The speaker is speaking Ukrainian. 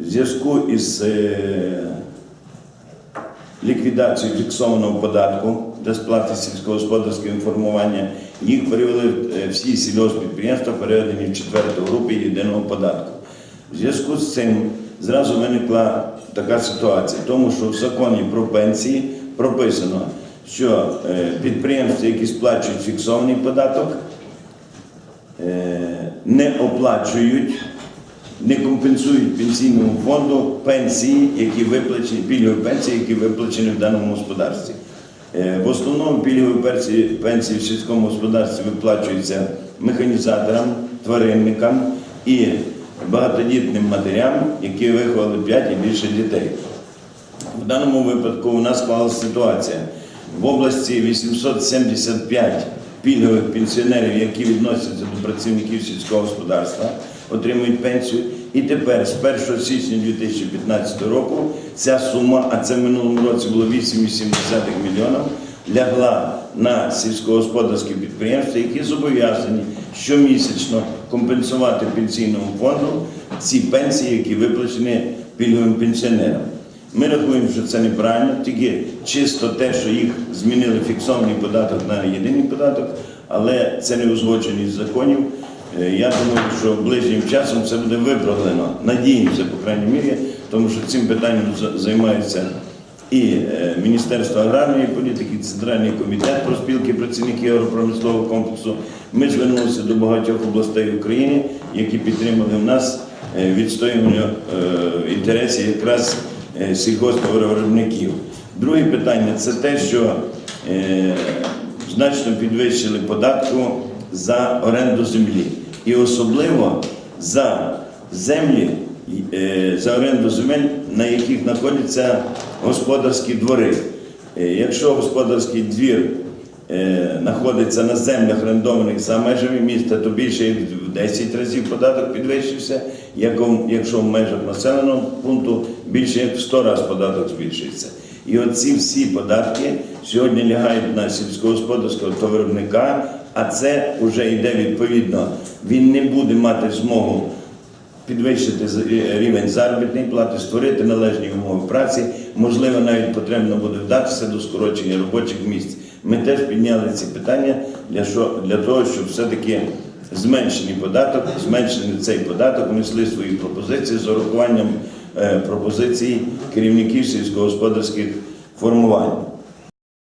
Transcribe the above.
В зв'язку із е, ліквідацією фіксованого податку для сплати сільськогосподарського інформування, їх перевели е, всі сільгоспідприємства, переведені в четверту групу єдиного податку. В зв'язку з цим зразу виникла така ситуація, тому що в законі про пенсії прописано, що е, підприємства, які сплачують фіксований податок, не оплачують, не компенсують пенсійному фонду пенсії, які виплачені, пільгові пенсії, які виплачені в даному господарстві. Е, В основному пільгові пенсії, в сільському господарстві виплачуються механізаторам, тваринникам і багатодітним матерям, які виховали 5 і більше дітей. В даному випадку у нас склалася ситуація. В області 875 пільгових пенсіонерів, які відносяться до працівників сільського господарства, отримують пенсію. І тепер, з 1 січня 2015 року, ця сума, а це в минулому році було 8,7 мільйонів, лягла на сільськогосподарські підприємства, які зобов'язані щомісячно компенсувати пенсійному фонду ці пенсії, які виплачені пільговим пенсіонерам. Ми рахуємо, що це неправильно, тільки чисто те, що їх змінили фіксований податок на єдиний податок, але це не узгодженість законів. Е, Я думаю, що ближнім часом це буде виправлено. Надіємося, по крайній мірі, тому що цим питанням займається і е, Міністерство аграрної політики, і Центральний комітет про спілки працівників агропромислового комплексу. Ми звернулися до багатьох областей України, які підтримали в нас е, відстоювання інтересів якраз сільгоспвиробників. Друге питання це те, що значно підвищили податку за оренду землі. І особливо за землі, е, за оренду земель, на яких знаходяться господарські двори. Е, Якщо господарський двір е, знаходиться на землях орендованих за межами міста, то більше як в 10 разів податок підвищився. Якщо в межах населеного пункту більше як в 100 разів податок збільшується. І оці всі податки сьогодні лягають на сільськогосподарського товаровиробника, а це вже йде відповідно. Він не буде мати змогу підвищити е, рівень заробітної плати, створити належні умови праці. Можливо, навіть потрібно буде вдатися до скорочення робочих місць. Ми теж підняли ці питання для, що, для того, щоб все-таки зменшений податок, зменшений цей податок, внесли свої пропозиції з урахуванням е, пропозицій керівників сільськогосподарських формувань.